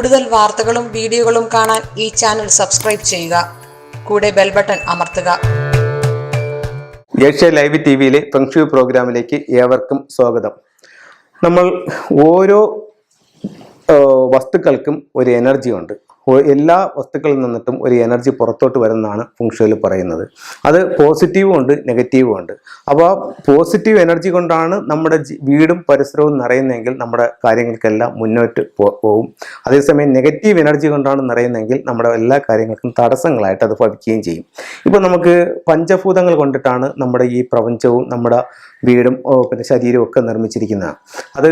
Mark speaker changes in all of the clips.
Speaker 1: കൂടുതൽ വാർത്തകളും വീഡിയോകളും കാണാൻ ഈ ചാനൽ സബ്സ്ക്രൈബ് ചെയ്യുക. കൂടെ ബെൽ ബട്ടൺ അമർത്തുക.
Speaker 2: ഏഷ്യ ലൈവ് ടി വിയിലെ ഫെങ്ഷു പ്രോഗ്രാമിലേക്ക് ഏവർക്കും സ്വാഗതം. നമ്മൾ ഓരോ വസ്തുക്കൾക്കും ഒരു എനർജി ഉണ്ട്. എല്ലാ വസ്തുക്കളിൽ നിന്നിട്ടും ഒരു എനർജി പുറത്തോട്ട് വരുന്നതാണ് ഫുങ്ഷയിൽ പറയുന്നത്. അത് പോസിറ്റീവും ഉണ്ട് നെഗറ്റീവും ഉണ്ട്. അപ്പോൾ പോസിറ്റീവ് എനർജി കൊണ്ടാണ് നമ്മുടെ വീടും പരിസരവും നിറയുന്നതെങ്കിൽ നമ്മുടെ കാര്യങ്ങൾക്കെല്ലാം മുന്നോട്ട് പോകും അതേസമയം നെഗറ്റീവ് എനർജി കൊണ്ടാണ് നിറയുന്നതെങ്കിൽ നമ്മുടെ എല്ലാ കാര്യങ്ങൾക്കും തടസ്സങ്ങളായിട്ട് അത് ഭവിക്കുകയും ചെയ്യും. ഇപ്പോൾ നമുക്ക് പഞ്ചഭൂതങ്ങൾ കൊണ്ടിട്ടാണ് നമ്മുടെ ഈ പ്രപഞ്ചവും നമ്മുടെ വീടും പിന്നെ ശരീരവും ഒക്കെ നിർമ്മിച്ചിരിക്കുന്നത്. അത്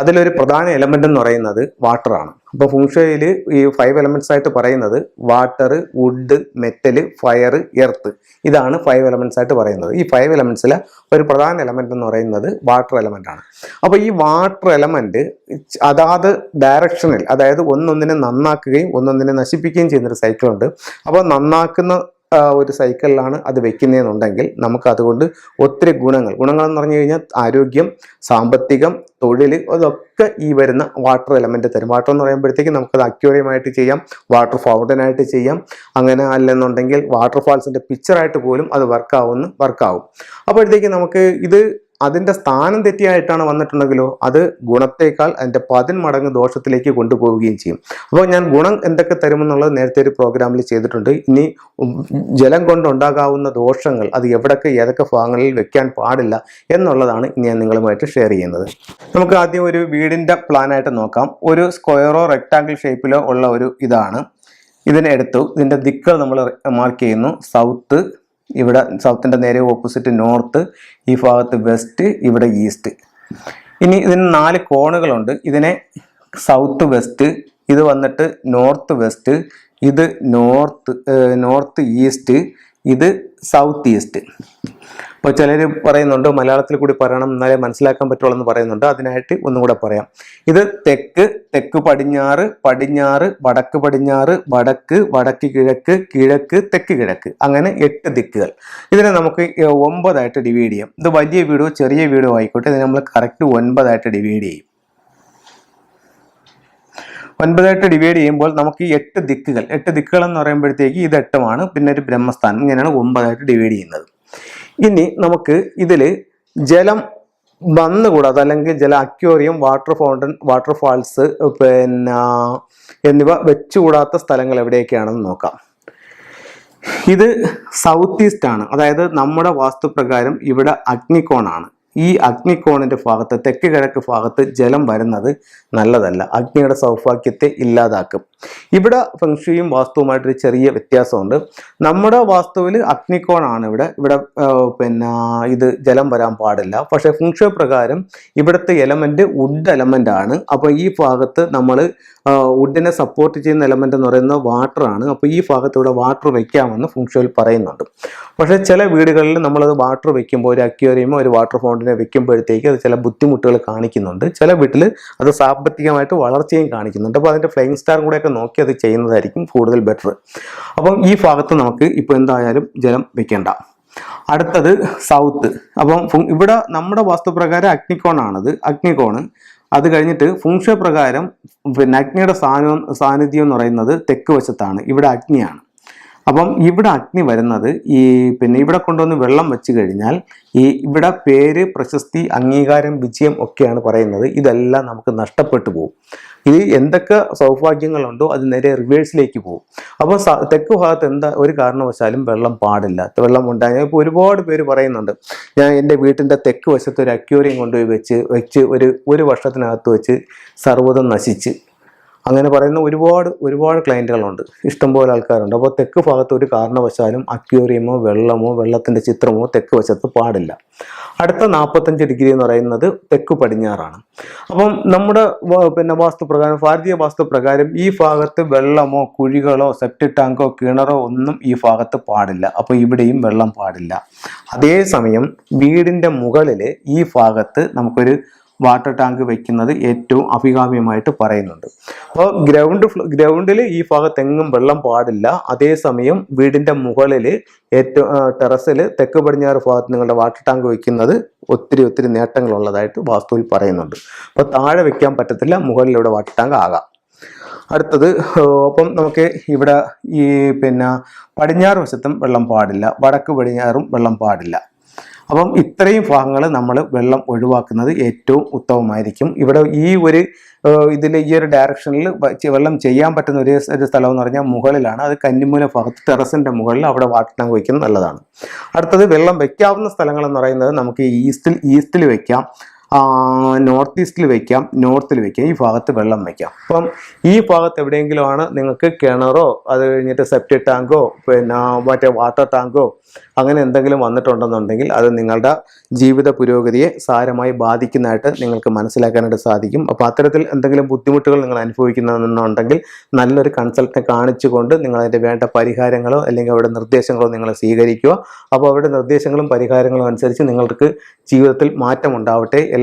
Speaker 2: അതിലൊരു പ്രധാന എലമെന്റ് എന്ന് പറയുന്നത് വാട്ടറാണ് അപ്പോൾ ഫുങ്ഷയിൽ ഈ ഫൈവ് എലമെന്റ്സ് ആയിട്ട് പറയുന്നത് water wood metal fire earth ഇതാണ് ഫൈവ് എലമെന്റ്സ് ആയിട്ട് പറയുന്നത്. ഈ ഫൈവ് എലമെന്റ്സിലെ ഒരു പ്രധാന എലമെന്റ് എന്ന് പറയുന്നത് വാട്ടർ എലമെന്റ് ആണ്. അപ്പോൾ ഈ വാട്ടർ എലമെന്റ് അതാത് ഡയറക്ഷനിൽ അതായത് ഒന്നൊന്നിനെ നന്നാക്കുകയും ഒന്നൊന്നിനെ നശിപ്പിക്കുകയും ചെയ്യുന്നൊരു സൈക്കിളുണ്ട് അപ്പോൾ നന്നാക്കുന്ന ഒരു സൈക്കിളിലാണ് അത് വെക്കുന്നതെന്നുണ്ടെങ്കിൽ നമുക്ക് അതുകൊണ്ട് ഒത്തിരി ഗുണങ്ങൾ. ഗുണങ്ങൾ എന്ന് പറഞ്ഞു കഴിഞ്ഞാൽ ആരോഗ്യം സാമ്പത്തികം തൊഴിൽ അതൊക്കെ ഈ വരുന്ന വാട്ടർ എലമെന്റ് തരും. വാട്ടർ എന്ന് പറയുമ്പോഴത്തേക്ക് നമുക്കത് അക്യൂറിയമായിട്ട് ചെയ്യാം വാട്ടർ ഫൗണ്ടനായിട്ട് ചെയ്യാം. അങ്ങനെ അല്ലെന്നുണ്ടെങ്കിൽ വാട്ടർഫാൾസിന്റെ പിക്ചറായിട്ട് പോലും അത് വർക്കാവുന്ന വർക്കാവും അപ്പോഴത്തേക്ക് നമുക്ക് ഇത് അതിന്റെ സ്ഥാനം തെറ്റിയായിട്ടാണ് വന്നിട്ടുണ്ടെങ്കിലോ അത് ഗുണത്തേക്കാൾ അതിന്റെ പതിൻ മടങ്ങ് ദോഷത്തിലേക്ക് കൊണ്ടുപോവുകയും ചെയ്യും. അപ്പോൾ ഞാൻ ഗുണം എന്തൊക്കെ തരുമെന്നുള്ളത് നേരത്തെ ഒരു പ്രോഗ്രാമിൽ ചെയ്തിട്ടുണ്ട്. ഇനി ജലം കൊണ്ടുണ്ടാകാവുന്ന ദോഷങ്ങൾ അത് എവിടൊക്കെ ഏതൊക്കെ ഭാഗങ്ങളിൽ വെക്കാൻ പാടില്ല എന്നുള്ളതാണ് ഇനി ഞാൻ നിങ്ങളുമായിട്ട് ഷെയർ ചെയ്യുന്നത്. നമുക്ക് ആദ്യം ഒരു വീടിന്റെ പ്ലാനായിട്ട് നോക്കാം. ഒരു സ്ക്വയറോ റെക്ടാങ്കിൾ ഷേപ്പിലോ ഉള്ള ഒരു ഇതാണ്. ഇതിനെ എടുത്തു. ഇതിന്റെ ദിക്കുകൾ നമ്മൾ മാർക്ക് ചെയ്യുന്നു. സൗത്ത് ഇവിടെ സൗത്തിന്റെ നേരെ ഓപ്പോസിറ്റ് നോർത്ത് ഈ ഭാഗത്ത് വെസ്റ്റ് ഇവിടെ ഈസ്റ്റ് ഇനി ഇതിന് നാല് കോണുകളുണ്ട്. ഇതിനെ സൗത്ത് വെസ്റ്റ് ഇത് വന്നിട്ട് നോർത്ത് വെസ്റ്റ് ഇത് നോർത്ത് നോർത്ത് ഈസ്റ്റ് ഇത് സൗത്ത് ഈസ്റ്റ് അപ്പോൾ ചിലർ പറയുന്നുണ്ട് മലയാളത്തിൽ കൂടി പറയണം എന്നാലേ മനസ്സിലാക്കാൻ പറ്റുള്ളൂ എന്ന് പറയുന്നുണ്ട്. അതിനായിട്ട് ഒന്നും കൂടെ പറയാം. ഇത് തെക്ക് തെക്ക് പടിഞ്ഞാറ് പടിഞ്ഞാറ് വടക്ക് പടിഞ്ഞാറ് വടക്ക് വടക്ക് കിഴക്ക് കിഴക്ക് തെക്ക് കിഴക്ക്. അങ്ങനെ എട്ട് ദിക്കുകൾ. ഇതിനെ നമുക്ക് ഒമ്പതായിട്ട് ഡിവൈഡ് ചെയ്യാം. ഇത് വലിയ വീടോ ചെറിയ വീടോ ആയിക്കോട്ടെ. ഇതിനെ നമ്മൾ കറക്റ്റ് ഒൻപതായിട്ട് ഡിവൈഡ് ചെയ്യും. ഒൻപതായിട്ട് ഡിവൈഡ് ചെയ്യുമ്പോൾ നമുക്ക് എട്ട് ദിക്കുകൾ എട്ട് ദിക്കുകൾ എന്ന് പറയുമ്പോഴത്തേക്ക് ഇത് എട്ടുമാണ്. പിന്നെ ഒരു ബ്രഹ്മസ്ഥാനം. ഇങ്ങനെയാണ് ഒമ്പതായിട്ട് ഡിവൈഡ് ചെയ്യുന്നത്. ഇനി നമുക്ക് ഇതിൽ ജലം വന്നുകൂടാതെ അല്ലെങ്കിൽ ജല aquarium water fountain water falls പിന്നെ എന്നിവ വെച്ചുകൂടാത്ത സ്ഥലങ്ങൾ എവിടെയൊക്കെയാണെന്ന് നോക്കാം. ഇത് സൗത്ത് ഈസ്റ്റ് ആണ്. അതായത് നമ്മുടെ വാസ്തുപ്രകാരം ഇവിടെ അഗ്നികോണാണ്. ഈ അഗ്നികോണിന്റെ ഭാഗത്ത് തെക്ക് കിഴക്ക് ഭാഗത്ത് ജലം വരുന്നത് നല്ലതല്ല. അഗ്നിയുടെ സൗഭാഗ്യത്തെ ഇല്ലാതാക്കും. ഇവിടെ ഫെങ്ഷുയും വാസ്തുവുമായിട്ടൊരു ചെറിയ വ്യത്യാസമുണ്ട്. നമ്മുടെ വാസ്തുവിൽ അഗ്നികോണാണ് ഇവിടെ. ഇവിടെ പിന്നെ ഇത് ജലം വരാൻ പാടില്ല. പക്ഷേ ഫെങ്ഷു പ്രകാരം ഇവിടുത്തെ എലമെന്റ് വുഡ് എലമെന്റ് ആണ്. അപ്പോൾ ഈ ഭാഗത്ത് നമ്മൾ വുഡിനെ സപ്പോർട്ട് ചെയ്യുന്ന എലമെന്റ് എന്ന് പറയുന്നത് വാട്ടർ ആണ്. അപ്പോൾ ഈ ഭാഗത്ത് ഇവിടെ വാട്ടർ വയ്ക്കാമെന്ന് ഫുങ്ഷുവൽ പറയുന്നുണ്ട്. പക്ഷേ ചില വീടുകളിൽ നമ്മളത് വാട്ടർ വെക്കുമ്പോൾ ഒരു അക്വേറിയമോ ഒരു വാട്ടർ ഫൗണ്ടിനെ വെക്കുമ്പോഴത്തേക്ക് അത് ചില ബുദ്ധിമുട്ടുകൾ കാണിക്കുന്നുണ്ട്. ചില വീട്ടിൽ അത് സാമ്പത്തികമായിട്ട് വളർച്ചയും കാണിക്കുന്നുണ്ട്. അപ്പോൾ അതിന്റെ ഫ്ലൈങ് സ്റ്റാർ കൂടെയൊക്കെ നോക്കി അത് ചെയ്യുന്നതായിരിക്കും കൂടുതൽ ബെറ്റർ അപ്പം ഈ ഭാഗത്ത് നമുക്ക് ഇപ്പോൾ എന്തായാലും ജലം വെക്കേണ്ട. അടുത്തത് സൗത്ത് അപ്പം ഇവിടെ നമ്മുടെ വാസ്തുപ്രകാരം അഗ്നികോണാണത് അഗ്നികോണ് അത് കഴിഞ്ഞിട്ട് ഫുങ്ഷ പ്രകാരം പിന്നെ അഗ്നിയുടെ സാന്നിധ്യം എന്ന് പറയുന്നത് തെക്ക് വശത്താണ്. ഇവിടെ അഗ്നിയാണ്. അപ്പം ഇവിടെ അഗ്നി വരുന്നത് ഈ പിന്നെ ഇവിടെ കൊണ്ടുവന്ന് വെള്ളം വെച്ച് കഴിഞ്ഞാൽ ഈ ഇവിടെ പേര് പ്രശസ്തി അംഗീകാരം വിജയം ഒക്കെയാണ് പറയുന്നത്. ഇതെല്ലാം നമുക്ക് നഷ്ടപ്പെട്ടു പോകും. ഇത് എന്തൊക്കെ സൗഭാഗ്യങ്ങളുണ്ടോ അത് നേരെ റിവേഴ്സിലേക്ക് പോകും. അപ്പോൾ തെക്ക് ഭാഗത്ത് എന്താ ഒരു കാരണവശാലും വെള്ളം പാടില്ല. വെള്ളം ഉണ്ടായ. ഇപ്പോൾ ഒരുപാട് പേര് പറയുന്നുണ്ട്. ഞാൻ എന്റെ വീട്ടിന്റെ തെക്ക് വശത്ത് ഒരു അക്യൂറിയം കൊണ്ടുപോയി വെച്ച് വെച്ച് ഒരു ഒരു വർഷത്തിനകത്ത് വെച്ച് സർവതം നശിച്ച്. അങ്ങനെ പറയുന്ന ഒരുപാട് ഒരുപാട് ക്ലയന്റുകളുണ്ട് ഇഷ്ടംപോലെ ആൾക്കാരുണ്ട്. അപ്പോൾ തെക്ക് ഭാഗത്ത് ഒരു കാരണവശാലും അക്യൂറിയമോ വെള്ളമോ വെള്ളത്തിന്റെ ചിത്രമോ തെക്ക് വശത്ത് പാടില്ല. അടുത്ത നാൽപ്പത്തഞ്ച് ഡിഗ്രി എന്ന് പറയുന്നത് തെക്ക് പടിഞ്ഞാറാണ്. അപ്പം നമ്മുടെ പിന്നെ വാസ്തുപ്രകാരം ഭാരതീയ വാസ്തുപ്രകാരം ഈ ഭാഗത്ത് വെള്ളമോ കുഴികളോ സെപ്റ്റിക് ടാങ്കോ കിണറോ ഒന്നും ഈ ഭാഗത്ത് പാടില്ല. അപ്പോൾ ഇവിടെയും വെള്ളം പാടില്ല. അതേസമയം വീടിന്റെ മുകളിൽ ഈ ഭാഗത്ത് നമുക്കൊരു വാട്ടർ ടാങ്ക് വെക്കുന്നത് ഏറ്റവും അഭികാമ്യമായിട്ട് പറയുന്നുണ്ട്. അപ്പോൾ ഗ്രൗണ്ട് ഗ്രൗണ്ടിൽ ഈ ഭാഗത്തെങ്ങും വെള്ളം പാടില്ല. അതേസമയം വീടിന്റെ മുകളിൽ ഏറ്റവും ടെറസിൽ തെക്ക് പടിഞ്ഞാറ് ഭാഗത്ത് നിങ്ങളുടെ വാട്ടർ ടാങ്ക് വെക്കുന്നത് ഒത്തിരി ഒത്തിരി നേട്ടങ്ങളുള്ളതായിട്ട് വാസ്തുവിൽ പറയുന്നുണ്ട്. അപ്പോൾ താഴെ വെക്കാൻ പറ്റത്തില്ല മുകളിലൂടെ വാട്ടർ ടാങ്ക് ആകാം. അടുത്തത് അപ്പം നമുക്ക് ഇവിടെ ഈ പിന്നെ പടിഞ്ഞാറ് വശത്തും വെള്ളം പാടില്ല വടക്ക് പടിഞ്ഞാറും വെള്ളം പാടില്ല. അപ്പം ഇത്രയും ഭാഗങ്ങൾ നമ്മൾ വെള്ളം ഒഴിവാക്കുന്നത് ഏറ്റവും ഉത്തമമായിരിക്കും. ഇവിടെ ഈ ഒരു ഇതിൽ ഈ ഒരു ഡയറക്ഷനിൽ വെള്ളം ചെയ്യാൻ പറ്റുന്ന ഒരു ഒരു സ്ഥലം എന്ന് പറഞ്ഞാൽ മുകളിലാണ്. അത് കന്നിമൂല ഭാഗത്ത് ടെറസിന്റെ മുകളിൽ അവിടെ വാട്ടർ ടാങ്ക് വയ്ക്കുന്നത് നല്ലതാണ്. അടുത്തത് വെള്ളം വെക്കാവുന്ന സ്ഥലങ്ങൾ എന്ന് പറയുന്നത് നമുക്ക് ഈസ്റ്റിൽ ഈസ്റ്റിൽ വെക്കാം. നോർത്ത് ഈസ്റ്റിൽ വെക്കാം നോർത്തിൽ വെക്കാം ഈ ഭാഗത്ത് വെള്ളം വെക്കാം. അപ്പം ഈ ഭാഗത്ത് എവിടെയെങ്കിലും ആണ് നിങ്ങൾക്ക് കിണറോ അത് കഴിഞ്ഞിട്ട് സെപ്റ്റിക് ടാങ്കോ പിന്നെ മറ്റേ വാട്ടർ ടാങ്കോ അങ്ങനെ എന്തെങ്കിലും വന്നിട്ടുണ്ടെന്നുണ്ടെങ്കിൽ അത് നിങ്ങളുടെ ജീവിത പുരോഗതിയെ സാരമായി ബാധിക്കുന്നതായിട്ട് നിങ്ങൾക്ക് മനസ്സിലാക്കാനായിട്ട് സാധിക്കും. അപ്പോൾ അത്തരത്തിൽ എന്തെങ്കിലും ബുദ്ധിമുട്ടുകൾ നിങ്ങൾ അനുഭവിക്കുന്നുണ്ടെങ്കിൽ നല്ലൊരു കൺസൾട്ടിനെ കാണിച്ചുകൊണ്ട് നിങ്ങൾ അതിന്റെ വേണ്ട പരിഹാരങ്ങളോ അല്ലെങ്കിൽ അവരുടെ നിർദ്ദേശങ്ങളോ നിങ്ങൾ സ്വീകരിക്കുക. അപ്പോൾ അവരുടെ നിർദ്ദേശങ്ങളും പരിഹാരങ്ങളും അനുസരിച്ച് നിങ്ങൾക്ക് ജീവിതത്തിൽ മാറ്റം ഉണ്ടാവട്ടെ